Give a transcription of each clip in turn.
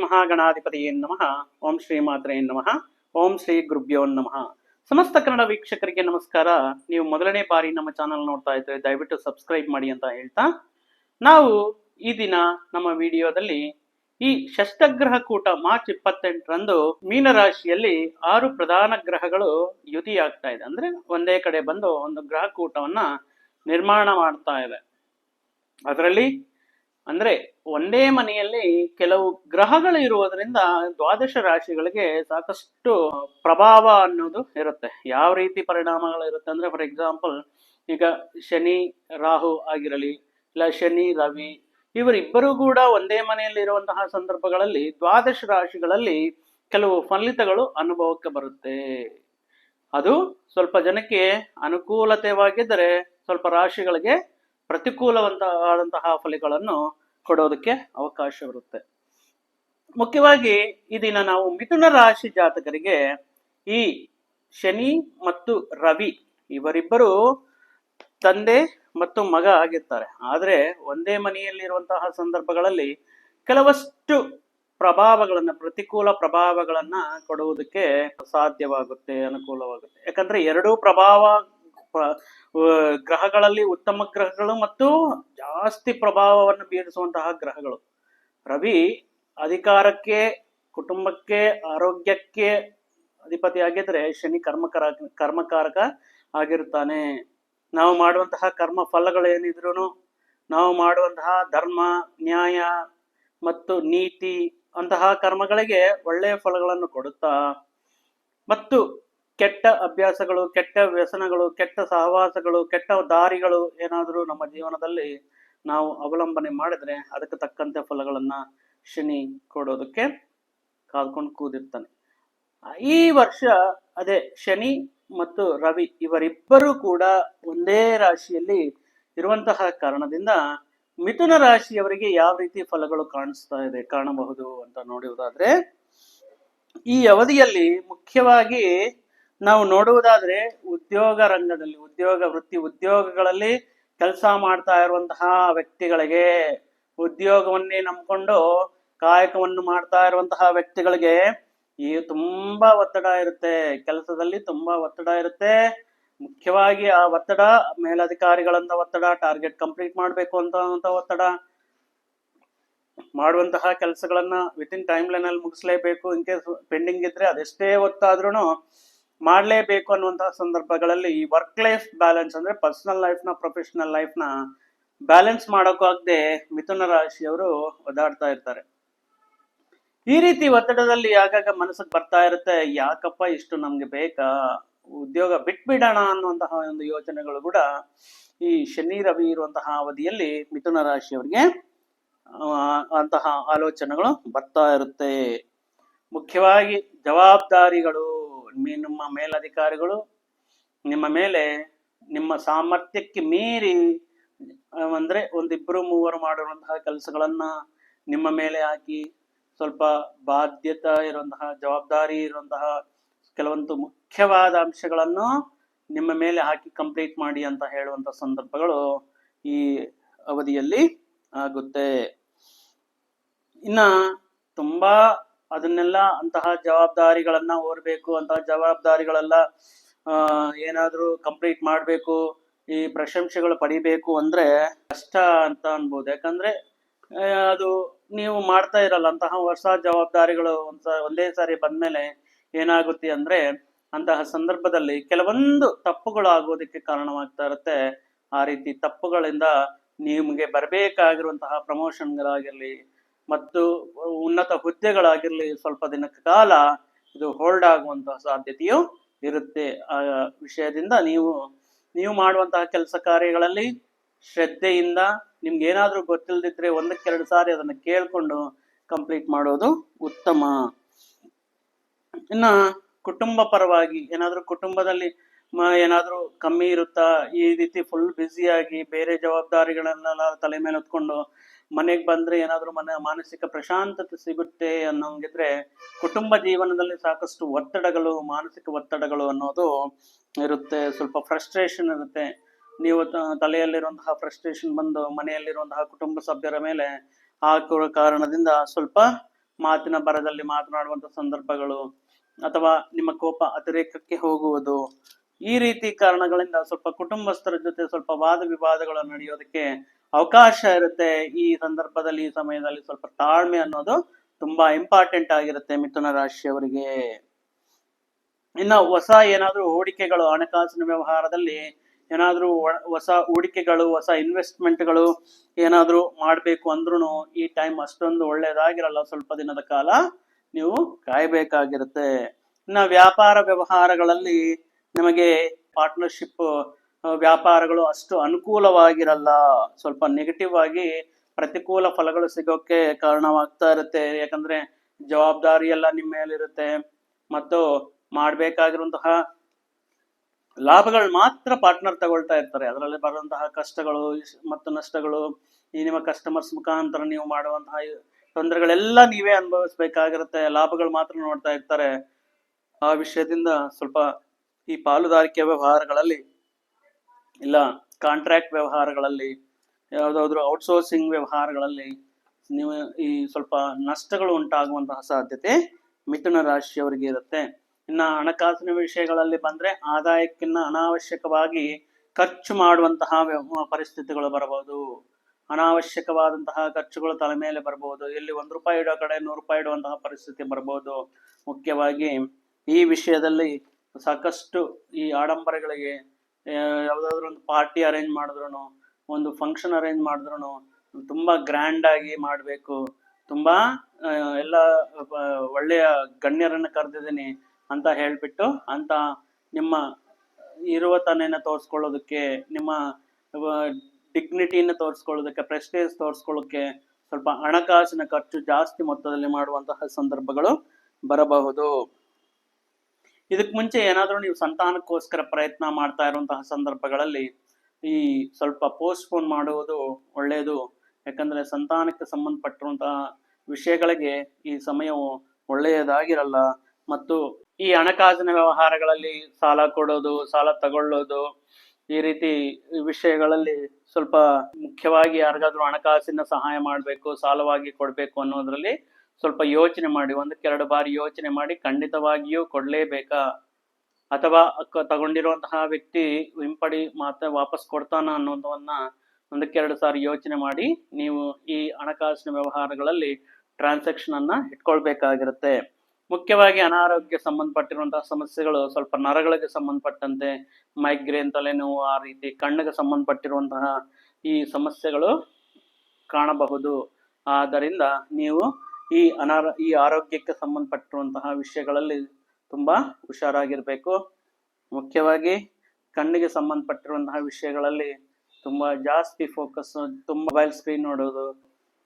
ಮಹಾಗಣಾಧಿಪತಿಯೇ ನಮಃ. ಓಂ ಶ್ರೀ ಮಾತ್ರೆಯ ನಮಃ. ಓಂ ಶ್ರೀ ಗುರುಭ್ಯೋ ನಮಃ. ಸಮಸ್ತ ಕನ್ನಡ ವೀಕ್ಷಕರಿಗೆ ನಮಸ್ಕಾರ. ನೀವು ಮೊದಲನೇ ಬಾರಿ ನಮ್ಮ ಚಾನಲ್ ನೋಡ್ತಾ ಇದ್ರೆ ದಯವಿಟ್ಟು ಸಬ್ಸ್ಕ್ರೈಬ್ ಮಾಡಿ ಅಂತ ಹೇಳ್ತಾ. ನಾವು ಈ ದಿನ ನಮ್ಮ ವಿಡಿಯೋದಲ್ಲಿ ಈ ಷಷ್ಟಗ್ರಹ ಕೂಟ ಮಾರ್ಚ್ ಇಪ್ಪತ್ತೆಂಟರಂದು ಮೀನರಾಶಿಯಲ್ಲಿ ಆರು ಪ್ರಧಾನ ಗ್ರಹಗಳು ಯುತಿಯಾಗ್ತಾ ಇದೆ. ಅಂದ್ರೆ ಒಂದೇ ಕಡೆ ಬಂದು ಒಂದು ಗ್ರಹ ಕೂಟವನ್ನ ನಿರ್ಮಾಣ ಮಾಡ್ತಾ ಇದೆ. ಅದರಲ್ಲಿ ಅಂದ್ರೆ ಒಂದೇ ಮನೆಯಲ್ಲಿ ಕೆಲವು ಗ್ರಹಗಳು ಇರುವುದರಿಂದ ದ್ವಾದಶ ರಾಶಿಗಳಿಗೆ ಸಾಕಷ್ಟು ಪ್ರಭಾವ ಅನ್ನೋದು ಇರುತ್ತೆ. ಯಾವ ರೀತಿ ಪರಿಣಾಮಗಳು ಇರುತ್ತೆ ಅಂದ್ರೆ ಫಾರ್ ಎಕ್ಸಾಂಪಲ್ ಈಗ ಶನಿ, ರಾಹು ಆಗಿರಲಿ, ಇಲ್ಲ ಶನಿ, ರವಿ, ಇವರಿಬ್ಬರೂ ಕೂಡ ಒಂದೇ ಮನೆಯಲ್ಲಿ ಇರುವಂತಹ ಸಂದರ್ಭಗಳಲ್ಲಿ ದ್ವಾದಶ ರಾಶಿಗಳಲ್ಲಿ ಕೆಲವು ಫಲಿತಗಳು ಅನುಭವಕ್ಕೆ ಬರುತ್ತೆ. ಅದು ಸ್ವಲ್ಪ ಜನಕ್ಕೆ ಅನುಕೂಲತೆವಾಗಿದ್ದರೆ ಸ್ವಲ್ಪ ರಾಶಿಗಳಿಗೆ ಪ್ರತಿಕೂಲವಂತವಾದಂತಹ ಫಲಿಗಳನ್ನು ಕೊಡೋದಕ್ಕೆ ಅವಕಾಶವಿರುತ್ತೆ. ಮುಖ್ಯವಾಗಿ ಈ ದಿನ ನಾವು ಮಿಥುನ ರಾಶಿ ಜಾತಕರಿಗೆ ಈ ಶನಿ ಮತ್ತು ರವಿ ಇವರಿಬ್ಬರು ತಂದೆ ಮತ್ತು ಮಗ ಆಗಿರ್ತಾರೆ. ಆದರೆ ಒಂದೇ ಮನೆಯಲ್ಲಿರುವಂತಹ ಸಂದರ್ಭಗಳಲ್ಲಿ ಕೆಲವಷ್ಟು ಪ್ರಭಾವಗಳನ್ನು, ಪ್ರತಿಕೂಲ ಪ್ರಭಾವಗಳನ್ನು ಕೊಡುವುದಕ್ಕೆ ಸಾಧ್ಯವಾಗುತ್ತೆ, ಅನುಕೂಲವಾಗುತ್ತೆ. ಯಾಕಂದ್ರೆ ಎರಡೂ ಪ್ರಭಾವ ಗ್ರಹಗಳಲ್ಲಿ ಉತ್ತಮ ಗ್ರಹಗಳು ಮತ್ತು ಜಾಸ್ತಿ ಪ್ರಭಾವವನ್ನು ಬೀರಿಸುವಂತಹ ಗ್ರಹಗಳು. ರವಿ ಅಧಿಕಾರಕ್ಕೆ, ಕುಟುಂಬಕ್ಕೆ, ಆರೋಗ್ಯಕ್ಕೆ ಅಧಿಪತಿ ಆಗಿದ್ರೆ ಶನಿ ಕರ್ಮಕರ, ಕರ್ಮಕಾರಕ ಆಗಿರುತ್ತಾನೆ. ನಾವು ಮಾಡುವಂತಹ ಕರ್ಮ ಫಲಗಳು ಫಲಗಳೇನಿದ್ರು ನಾವು ಮಾಡುವಂತಹ ಧರ್ಮ, ನ್ಯಾಯ ಮತ್ತು ನೀತಿ ಅಂತಹ ಕರ್ಮಗಳಿಗೆ ಒಳ್ಳೆಯ ಫಲಗಳನ್ನು ಕೊಡುತ್ತಾ, ಮತ್ತು ಕೆಟ್ಟ ಅಭ್ಯಾಸಗಳು, ಕೆಟ್ಟ ವ್ಯಸನಗಳು, ಕೆಟ್ಟ ಸಹವಾಸಗಳು, ಕೆಟ್ಟ ದಾರಿಗಳು ಏನಾದರೂ ನಮ್ಮ ಜೀವನದಲ್ಲಿ ನಾವು ಅವಲಂಬನೆ ಮಾಡಿದ್ರೆ ಅದಕ್ಕೆ ತಕ್ಕಂತೆ ಫಲಗಳನ್ನು ಶನಿ ಕೊಡೋದಕ್ಕೆ ಕಾದ್ಕೊಂಡು ಕೂದಿರ್ತಾನೆ. ಈ ವರ್ಷ ಅದೇ ಶನಿ ಮತ್ತು ರವಿ ಇವರಿಬ್ಬರೂ ಕೂಡ ಒಂದೇ ರಾಶಿಯಲ್ಲಿ ಇರುವಂತಹ ಕಾರಣದಿಂದ ಮಿಥುನ ರಾಶಿಯವರಿಗೆ ಯಾವ ರೀತಿ ಫಲಗಳು ಕಾಣಿಸ್ತಾ ಇದೆ, ಕಾಣಬಹುದು ಅಂತ ನೋಡುವುದಾದ್ರೆ ಈ ಅವಧಿಯಲ್ಲಿ ಮುಖ್ಯವಾಗಿ ನಾವು ನೋಡುವುದಾದ್ರೆ ಉದ್ಯೋಗ ರಂಗದಲ್ಲಿ, ಉದ್ಯೋಗ ವೃತ್ತಿ ಉದ್ಯೋಗಗಳಲ್ಲಿ ಕೆಲಸ ಮಾಡ್ತಾ ಇರುವಂತಹ ವ್ಯಕ್ತಿಗಳಿಗೆ, ಉದ್ಯೋಗವನ್ನೇ ನಂಬಿಕೊಂಡು ಕಾಯಕವನ್ನು ಮಾಡ್ತಾ ಇರುವಂತಹ ವ್ಯಕ್ತಿಗಳಿಗೆ ಈ ತುಂಬಾ ಒತ್ತಡ ಇರುತ್ತೆ. ಕೆಲಸದಲ್ಲಿ ತುಂಬಾ ಒತ್ತಡ ಇರುತ್ತೆ. ಮುಖ್ಯವಾಗಿ ಆ ಒತ್ತಡ, ಮೇಲಧಿಕಾರಿಗಳಂತ ಒತ್ತಡ, ಟಾರ್ಗೆಟ್ ಕಂಪ್ಲೀಟ್ ಮಾಡಬೇಕು ಅಂತ ಒತ್ತಡ. ಮಾಡುವಂತಹ ಕೆಲಸಗಳನ್ನ ವಿತಿನ್ ಟೈಮ್ ಲೈನ್ ಅಲ್ಲಿ ಮುಗಿಸ್ಲೇಬೇಕು. ಇನ್ ಕೇಸ್ ಪೆಂಡಿಂಗ್ ಇದ್ರೆ ಅದೆಷ್ಟೇ ಒತ್ತಾದ್ರೂ ಮಾಡಲೇಬೇಕು ಅನ್ನುವಂತಹ ಸಂದರ್ಭಗಳಲ್ಲಿ ಈ ವರ್ಕ್ ಲೈಫ್ ಬ್ಯಾಲೆನ್ಸ್ ಅಂದ್ರೆ ಪರ್ಸನಲ್ ಲೈಫ್ನ ಪ್ರೊಫೆಷನಲ್ ಲೈಫ್ನ ಬ್ಯಾಲೆನ್ಸ್ ಮಾಡೋಕ್ಕಾಗದೆ ಮಿಥುನ ರಾಶಿಯವರು ಒದಾಡ್ತಾ ಇರ್ತಾರೆ. ಈ ರೀತಿ ಒತ್ತಡದಲ್ಲಿ ಆಗಾಗ ಮನಸ್ಸಿಗೆ ಬರ್ತಾ ಇರುತ್ತೆ, ಯಾಕಪ್ಪ ಇಷ್ಟು ನಮ್ಗೆ ಬೇಕಾ? ಉದ್ಯೋಗ ಬಿಟ್ಬಿಡೋಣ ಅನ್ನುವಂತಹ ಒಂದು ಯೋಚನೆಗಳು ಕೂಡ ಈ ಶನಿ, ರವಿ ಇರುವಂತಹ ಅವಧಿಯಲ್ಲಿ ಮಿಥುನ ರಾಶಿಯವರಿಗೆ ಅಂತಹ ಆಲೋಚನೆಗಳು ಬರ್ತಾ ಇರುತ್ತೆ. ಮುಖ್ಯವಾಗಿ ಜವಾಬ್ದಾರಿಗಳು ನಿಮ್ಮ ಮೇಲಧಿಕಾರಿಗಳು, ನಿಮ್ಮ ಮೇಲೆ ನಿಮ್ಮ ಸಾಮರ್ಥ್ಯಕ್ಕೆ ಮೀರಿ, ಅಂದ್ರೆ ಒಂದಿಬ್ರು ಮೂವರು ಮಾಡಿರುವಂತಹ ಕೆಲಸಗಳನ್ನ ನಿಮ್ಮ ಮೇಲೆ ಹಾಕಿ ಸ್ವಲ್ಪ ಬಾಧ್ಯತೆ ಇರುವಂತಹ, ಜವಾಬ್ದಾರಿ ಇರುವಂತಹ ಕೆಲವೊಂದು ಮುಖ್ಯವಾದ ಅಂಶಗಳನ್ನು ನಿಮ್ಮ ಮೇಲೆ ಹಾಕಿ ಕಂಪ್ಲೀಟ್ ಮಾಡಿ ಅಂತ ಹೇಳುವಂತ ಸಂದರ್ಭಗಳು ಈ ಅವಧಿಯಲ್ಲಿ ಆಗುತ್ತೆ. ಇನ್ನ ತುಂಬಾ ಅದನ್ನೆಲ್ಲ ಅಂತಹ ಜವಾಬ್ದಾರಿಗಳನ್ನ ಓರ್ಬೇಕು, ಅಂತಹ ಜವಾಬ್ದಾರಿಗಳೆಲ್ಲ, ಆ, ಏನಾದ್ರೂ ಕಂಪ್ಲೀಟ್ ಮಾಡ್ಬೇಕು, ಈ ಪ್ರಶಂಸೆಗಳು ಪಡಿಬೇಕು ಅಂದ್ರೆ ಕಷ್ಟ ಅಂತ ಅನ್ಬೋದು. ಯಾಕಂದ್ರೆ ಅದು ನೀವು ಮಾಡ್ತಾ ಇರಲ್ಲ, ಅಂತಹ ಹೊಸ ಜವಾಬ್ದಾರಿಗಳು ಒಂದೇ ಸಾರಿ ಬಂದ್ಮೇಲೆ ಏನಾಗುತ್ತೆ ಅಂದ್ರೆ ಅಂತಹ ಸಂದರ್ಭದಲ್ಲಿ ಕೆಲವೊಂದು ತಪ್ಪುಗಳು ಆಗೋದಕ್ಕೆ ಕಾರಣವಾಗ್ತಾ ಇರುತ್ತೆ. ಆ ರೀತಿ ತಪ್ಪುಗಳಿಂದ ನಿಮಗೆ ಬರಬೇಕಾಗಿರುವಂತಹ ಪ್ರಮೋಷನ್ಗಳಾಗಿರ್ಲಿ ಮತ್ತು ಉನ್ನತ ಹುದ್ದೆಗಳಾಗಿರ್ಲಿ ಸ್ವಲ್ಪ ದಿನ ಕಾಲ ಇದು ಹೋಲ್ಡ್ ಆಗುವಂತಹ ಸಾಧ್ಯತೆಯು ಇರುತ್ತೆ. ಆ ವಿಷಯದಿಂದ ನೀವು ನೀವು ಮಾಡುವಂತಹ ಕೆಲಸ ಕಾರ್ಯಗಳಲ್ಲಿ ಶ್ರದ್ಧೆಯಿಂದ ನಿಮ್ಗೆ ಏನಾದ್ರೂ ಗೊತ್ತಿಲ್ಲದಿದ್ರೆ ಒಂದಕ್ಕೆರಡು ಸಾರಿ ಅದನ್ನು ಕೇಳ್ಕೊಂಡು ಕಂಪ್ಲೀಟ್ ಮಾಡೋದು ಉತ್ತಮ. ಇನ್ನ ಕುಟುಂಬ ಪರವಾಗಿ ಏನಾದ್ರೂ ಕುಟುಂಬದಲ್ಲಿ ಏನಾದರೂ ಕಮ್ಮಿ ಇರುತ್ತಾ, ಈ ರೀತಿ ಫುಲ್ ಆಗಿ ಬೇರೆ ಜವಾಬ್ದಾರಿಗಳನ್ನೆಲ್ಲ ತಲೆ ಮೇಲೆ ಹೊತ್ಕೊಂಡು ಮನೆಗೆ ಬಂದ್ರೆ ಏನಾದರೂ ಮನ ಮಾನಸಿಕ ಪ್ರಶಾಂತತೆ ಸಿಗುತ್ತೆ ಅನ್ನೋಂಗಿದ್ರೆ ಕುಟುಂಬ ಜೀವನದಲ್ಲಿ ಸಾಕಷ್ಟು ಒತ್ತಡಗಳು, ಮಾನಸಿಕ ಒತ್ತಡಗಳು ಅನ್ನೋದು ಇರುತ್ತೆ. ಸ್ವಲ್ಪ ಫ್ರಸ್ಟ್ರೇಷನ್ ಇರುತ್ತೆ. ನೀವು ತಲೆಯಲ್ಲಿರುವಂತಹ ಫ್ರಸ್ಟ್ರೇಷನ್ ಬಂದು ಮನೆಯಲ್ಲಿರುವಂತಹ ಕುಟುಂಬ ಸಭ್ಯರ ಮೇಲೆ ಹಾಕುವ ಕಾರಣದಿಂದ ಸ್ವಲ್ಪ ಮಾತಿನ ಬರದಲ್ಲಿ ಮಾತನಾಡುವಂತಹ ಸಂದರ್ಭಗಳು ಅಥವಾ ನಿಮ್ಮ ಕೋಪ ಅತಿರೇಕಕ್ಕೆ ಹೋಗುವುದು ಈ ರೀತಿ ಕಾರಣಗಳಿಂದ ಸ್ವಲ್ಪ ಕುಟುಂಬಸ್ಥರ ಜೊತೆ ಸ್ವಲ್ಪ ವಾದ ವಿವಾದಗಳು ನಡೆಯೋದಕ್ಕೆ ಅವಕಾಶ ಇರುತ್ತೆ. ಈ ಸಂದರ್ಭದಲ್ಲಿ, ಈ ಸಮಯದಲ್ಲಿ ಸ್ವಲ್ಪ ತಾಳ್ಮೆ ಅನ್ನೋದು ತುಂಬಾ ಇಂಪಾರ್ಟೆಂಟ್ ಆಗಿರುತ್ತೆ ಮಿಥುನ ರಾಶಿಯವರಿಗೆ. ಇನ್ನು ಹೊಸ ಏನಾದ್ರೂ ಹೂಡಿಕೆಗಳು, ಹಣಕಾಸಿನ ವ್ಯವಹಾರದಲ್ಲಿ ಏನಾದ್ರೂ ಹೊಸ ಹೂಡಿಕೆಗಳು, ಹೊಸ ಇನ್ವೆಸ್ಟ್ಮೆಂಟ್ಗಳು ಏನಾದ್ರೂ ಮಾಡಬೇಕು ಅಂದ್ರೂ ಈ ಟೈಮ್ ಅಷ್ಟೊಂದು ಒಳ್ಳೇದಾಗಿರಲ್ಲ. ಸ್ವಲ್ಪ ದಿನದ ಕಾಲ ನೀವು ಕಾಯಬೇಕಾಗಿರುತ್ತೆ. ಇನ್ನ ವ್ಯಾಪಾರ ವ್ಯವಹಾರಗಳಲ್ಲಿ ನಿಮಗೆ ಪಾರ್ಟ್ನರ್ಶಿಪ್ ವ್ಯಾಪಾರಗಳು ಅಷ್ಟು ಅನುಕೂಲವಾಗಿರಲ್ಲ. ಸ್ವಲ್ಪ ನೆಗೆಟಿವ್ ಆಗಿ ಪ್ರತಿಕೂಲ ಫಲಗಳು ಸಿಗೋಕೆ ಕಾರಣವಾಗ್ತಾ ಇರುತ್ತೆ. ಯಾಕಂದ್ರೆ ಜವಾಬ್ದಾರಿ ಎಲ್ಲ ನಿಮ್ಮ ಮೇಲಿರುತ್ತೆ. ಮತ್ತು ಮಾಡಬೇಕಾಗಿರುವಂತಹ ಲಾಭಗಳು ಮಾತ್ರ ಪಾರ್ಟ್ನರ್ ತಗೊಳ್ತಾ ಇರ್ತಾರೆ. ಅದರಲ್ಲಿ ಬರುವಂತಹ ಕಷ್ಟಗಳು ಮತ್ತು ನಷ್ಟಗಳು, ಈ ನಿಮ್ಮ ಕಸ್ಟಮರ್ಸ್ ಮುಖಾಂತರ ನೀವು ಮಾಡುವಂತಹ ತೊಂದರೆಗಳೆಲ್ಲ ನೀವೇ ಅನುಭವಿಸ್ಬೇಕಾಗಿರುತ್ತೆ. ಲಾಭಗಳು ಮಾತ್ರ ನೋಡ್ತಾ ಇರ್ತಾರೆ. ಆ ವಿಷಯದಿಂದ ಸ್ವಲ್ಪ ಈ ಪಾಲುದಾರಿಕೆ ವ್ಯವಹಾರಗಳಲ್ಲಿ ಇಲ್ಲ ಕಾಂಟ್ರಾಕ್ಟ್ ವ್ಯವಹಾರಗಳಲ್ಲಿ, ಯಾವುದಾದ್ರೂ ಔಟ್ಸೋರ್ಸಿಂಗ್ ವ್ಯವಹಾರಗಳಲ್ಲಿ ನೀವು ಈ ಸ್ವಲ್ಪ ನಷ್ಟಗಳು ಉಂಟಾಗುವಂತಹ ಸಾಧ್ಯತೆ ಮಿಥುನ ರಾಶಿಯವರಿಗೆ ಇರುತ್ತೆ. ಇನ್ನ ಹಣಕಾಸಿನ ವಿಷಯಗಳಲ್ಲಿ ಬಂದ್ರೆ ಆದಾಯಕ್ಕಿನ್ನ ಅನಾವಶ್ಯಕವಾಗಿ ಖರ್ಚು ಮಾಡುವಂತಹ ಪರಿಸ್ಥಿತಿಗಳು ಬರಬಹುದು. ಅನಾವಶ್ಯಕವಾದಂತಹ ಖರ್ಚುಗಳು ತಲೆ ಮೇಲೆ ಬರಬಹುದು ಇಲ್ಲಿ ಒಂದು ರೂಪಾಯಿ ಇಡೋ ಕಡೆ ನೂರು ರೂಪಾಯಿ ಇಡುವಂತಹ ಪರಿಸ್ಥಿತಿ ಬರಬಹುದು. ಮುಖ್ಯವಾಗಿ ಈ ವಿಷಯದಲ್ಲಿ ಸಾಕಷ್ಟು ಈ ಆಡಂಬರಗಳಿಗೆ ಯಾವುದಾದ್ರೂ ಒಂದು ಪಾರ್ಟಿ ಅರೇಂಜ್ ಮಾಡಿದ್ರು ಒಂದು ಫಂಕ್ಷನ್ ಅರೇಂಜ್ ಮಾಡಿದ್ರು ತುಂಬಾ ಗ್ರ್ಯಾಂಡ್ ಆಗಿ ಮಾಡಬೇಕು. ತುಂಬಾ ಎಲ್ಲ ಒಳ್ಳೆಯ ಗಣ್ಯರನ್ನ ಕರೆದಿದ್ದೀನಿ ಅಂತ ಹೇಳ್ಬಿಟ್ಟು ಅಂತ ನಿಮ್ಮ ಇರುವ ತನೆನ ತೋರಿಸ್ಕೊಳ್ಳೋದಕ್ಕೆ, ನಿಮ್ಮ ಡಿಗ್ನಿಟಿಯನ್ನು ತೋರಿಸ್ಕೊಳ್ಳೋದಕ್ಕೆ ಪ್ರೆಸ್ಟೇಜ್ ತೋರಿಸ್ಕೊಳ್ಳೋಕೆ ಸ್ವಲ್ಪ ಹಣಕಾಸಿನ ಖರ್ಚು ಜಾಸ್ತಿ ಮೊತ್ತದಲ್ಲಿ ಮಾಡುವಂತಹ ಸಂದರ್ಭಗಳು ಬರಬಹುದು. ಇದಕ್ ಮುಂಚೆ ಏನಾದರೂ ನೀವು ಸಂತಾನಕ್ಕೋಸ್ಕರ ಪ್ರಯತ್ನ ಮಾಡ್ತಾ ಇರುವಂತಹ ಸಂದರ್ಭಗಳಲ್ಲಿ ಈ ಸ್ವಲ್ಪ ಪೋಸ್ಟ್ಪೋನ್ ಮಾಡುವುದು ಒಳ್ಳೆಯದು ಯಾಕಂದ್ರೆ ಸಂತಾನಕ್ಕೆ ಸಂಬಂಧಪಟ್ಟಿರುವಂತಹ ವಿಷಯಗಳಿಗೆ ಈ ಸಮಯವು ಒಳ್ಳೆಯದಾಗಿರಲ್ಲ. ಮತ್ತು ಈ ಹಣಕಾಸಿನ ವ್ಯವಹಾರಗಳಲ್ಲಿ ಸಾಲ ಕೊಡೋದು, ಸಾಲ ತಗೊಳ್ಳೋದು, ಈ ರೀತಿ ವಿಷಯಗಳಲ್ಲಿ ಸ್ವಲ್ಪ ಮುಖ್ಯವಾಗಿ ಯಾರಿಗಾದ್ರೂ ಹಣಕಾಸಿನ ಸಹಾಯ ಮಾಡಬೇಕು, ಸಾಲವಾಗಿ ಕೊಡಬೇಕು ಅನ್ನೋದ್ರಲ್ಲಿ ಸ್ವಲ್ಪ ಯೋಚನೆ ಮಾಡಿ ಒಂದಕ್ಕೆರಡು ಬಾರಿ ಯೋಚನೆ ಮಾಡಿ ಖಂಡಿತವಾಗಿಯೂ ಕೊಡಲೇಬೇಕಾ? ಅಥವಾ ತಗೊಂಡಿರುವಂತಹ ವ್ಯಕ್ತಿ ಹಿಂಪಡಿ ಮಾತ್ರ ವಾಪಸ್ ಕೊಡ್ತಾನ ಅನ್ನೋದನ್ನ ಒಂದಕ್ಕೆರಡು ಸಾರಿ ಯೋಚನೆ ಮಾಡಿ, ನೀವು ಈ ಹಣಕಾಸಿನ ವ್ಯವಹಾರಗಳಲ್ಲಿ ಟ್ರಾನ್ಸಾಕ್ಷನ್ ಅನ್ನ ಇಟ್ಕೊಳ್ಬೇಕಾಗಿರುತ್ತೆ. ಮುಖ್ಯವಾಗಿ ಅನಾರೋಗ್ಯ ಸಂಬಂಧಪಟ್ಟಿರುವಂತಹ ಸಮಸ್ಯೆಗಳು ಸ್ವಲ್ಪ ನರಗಳಿಗೆ ಸಂಬಂಧಪಟ್ಟಂತೆ ಮೈಗ್ರೇನ್ ತಲೆನೋವು ಆ ರೀತಿ ಕಣ್ಣಿಗೆ ಸಂಬಂಧಪಟ್ಟಿರುವಂತಹ ಈ ಸಮಸ್ಯೆಗಳು ಕಾಣಬಹುದು. ಆದ್ದರಿಂದ ನೀವು ಈ ಅನಾರ, ಈ ಆರೋಗ್ಯಕ್ಕೆ ಸಂಬಂಧಪಟ್ಟಿರುವಂತಹ ವಿಷಯಗಳಲ್ಲಿ ತುಂಬಾ ಹುಷಾರಾಗಿರ್ಬೇಕು. ಮುಖ್ಯವಾಗಿ ಕಣ್ಣಿಗೆ ಸಂಬಂಧಪಟ್ಟಿರುವಂತಹ ವಿಷಯಗಳಲ್ಲಿ ತುಂಬಾ ಜಾಸ್ತಿ ಫೋಕಸ್ ತುಂಬಾ ಮೊಬೈಲ್ ಸ್ಕ್ರೀನ್ ನೋಡೋದು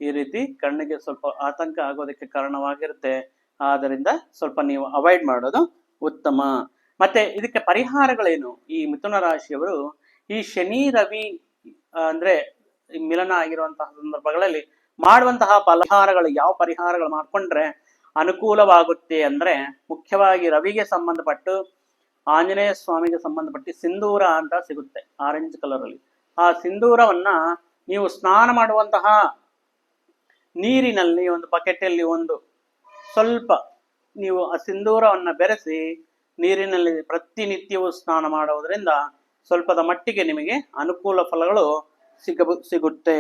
ಈ ರೀತಿ ಕಣ್ಣಿಗೆ ಸ್ವಲ್ಪ ಆತಂಕ ಆಗೋದಕ್ಕೆ ಕಾರಣವಾಗಿರುತ್ತೆ. ಆದ್ದರಿಂದ ಸ್ವಲ್ಪ ನೀವು ಅವಾಯ್ಡ್ ಮಾಡೋದು ಉತ್ತಮ. ಮತ್ತೆ ಇದಕ್ಕೆ ಪರಿಹಾರಗಳೇನು? ಈ ಮಿಥುನ ರಾಶಿಯವರು ಈ ಶನಿ, ರವಿ ಅಂದ್ರೆ ಮಿಲನ ಆಗಿರುವಂತಹ ಸಂದರ್ಭಗಳಲ್ಲಿ ಮಾಡುವಂತಹ ಪರಿಹಾರಗಳು ಯಾವ ಪರಿಹಾರಗಳು ಮಾಡ್ಕೊಂಡ್ರೆ ಅನುಕೂಲವಾಗುತ್ತೆ ಅಂದ್ರೆ ಮುಖ್ಯವಾಗಿ ರವಿಗೆ ಸಂಬಂಧಪಟ್ಟು, ಆಂಜನೇಯ ಸ್ವಾಮಿಗೆ ಸಂಬಂಧಪಟ್ಟು ಸಿಂಧೂರ ಅಂತ ಸಿಗುತ್ತೆ ಆರೆಂಜ್ ಕಲರ್ ಅಲ್ಲಿ. ಆ ಸಿಂಧೂರವನ್ನ ನೀವು ಸ್ನಾನ ಮಾಡುವಂತಹ ನೀರಿನಲ್ಲಿ ಒಂದು ಬಕೆಟಲ್ಲಿ ಒಂದು ಸ್ವಲ್ಪ ನೀವು ಆ ಸಿಂಧೂರವನ್ನ ಬೆರೆಸಿ ನೀರಿನಲ್ಲಿ ಪ್ರತಿನಿತ್ಯವೂ ಸ್ನಾನ ಮಾಡುವುದರಿಂದ ಸ್ವಲ್ಪದ ಮಟ್ಟಿಗೆ ನಿಮಗೆ ಅನುಕೂಲ ಫಲಗಳು ಸಿಗಬು ಸಿಗುತ್ತೆ.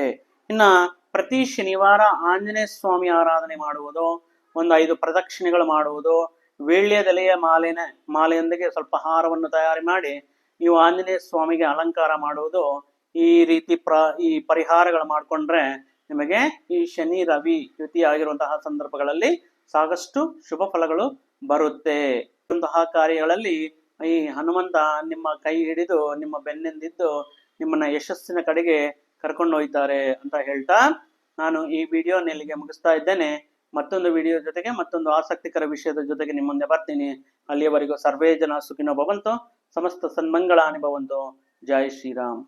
ಇನ್ನ ಪ್ರತಿ ಶನಿವಾರ ಆಂಜನೇಯ ಸ್ವಾಮಿ ಆರಾಧನೆ ಮಾಡುವುದು, ಒಂದು ಐದು ಪ್ರದಕ್ಷಿಣೆಗಳು ಮಾಡುವುದು ವೀಳ್ಯದೆಲೆಯ ಮಾಲೆನ, ಮಾಲೆಯೊಂದಿಗೆ ಸ್ವಲ್ಪ ಹಾರವನ್ನು ತಯಾರಿ ಮಾಡಿ ನೀವು ಆಂಜನೇಯ ಸ್ವಾಮಿಗೆ ಅಲಂಕಾರ ಮಾಡುವುದು, ಈ ರೀತಿ ಪ್ರ, ಈ ಪರಿಹಾರಗಳು ಮಾಡಿಕೊಂಡ್ರೆ ನಿಮಗೆ ಈ ಶನಿ ರವಿ ಯುತಿ ಆಗಿರುವಂತಹ ಸಂದರ್ಭಗಳಲ್ಲಿ ಸಾಕಷ್ಟು ಶುಭ ಫಲಗಳು ಬರುತ್ತೆ. ಇಂತಹ ಕಾರ್ಯಗಳಲ್ಲಿ ಈ ಹನುಮಂತ ನಿಮ್ಮ ಕೈ ಹಿಡಿದು, ನಿಮ್ಮ ಬೆನ್ನಿಂದಿದ್ದು ನಿಮ್ಮನ್ನ ಯಶಸ್ಸಿನ ಕಡೆಗೆ ಕರ್ಕೊಂಡು ಹೋಯ್ತಾರೆ ಅಂತ ಹೇಳ್ತಾ ನಾನು ಈ ವಿಡಿಯೋ ಇಲ್ಲಿಗೆ ಮುಗಿಸ್ತಾ ಇದ್ದೇನೆ. ಮತ್ತೊಂದು ವಿಡಿಯೋ ಜೊತೆಗೆ ಮತ್ತೊಂದು ಆಸಕ್ತಿಕರ ವಿಷಯದ ಜೊತೆಗೆ ನಿಮ್ಮ ಮುಂದೆ ಬರ್ತೀನಿ. ಅಲ್ಲಿಯವರೆಗೂ ಸರ್ವೇ ಜನ ಸುಖಿನೋ ಸಮಸ್ತ ಸನ್ಮಂಗಳ ಅನುಭವಂತು ಜೈ ಶ್ರೀರಾಮ್.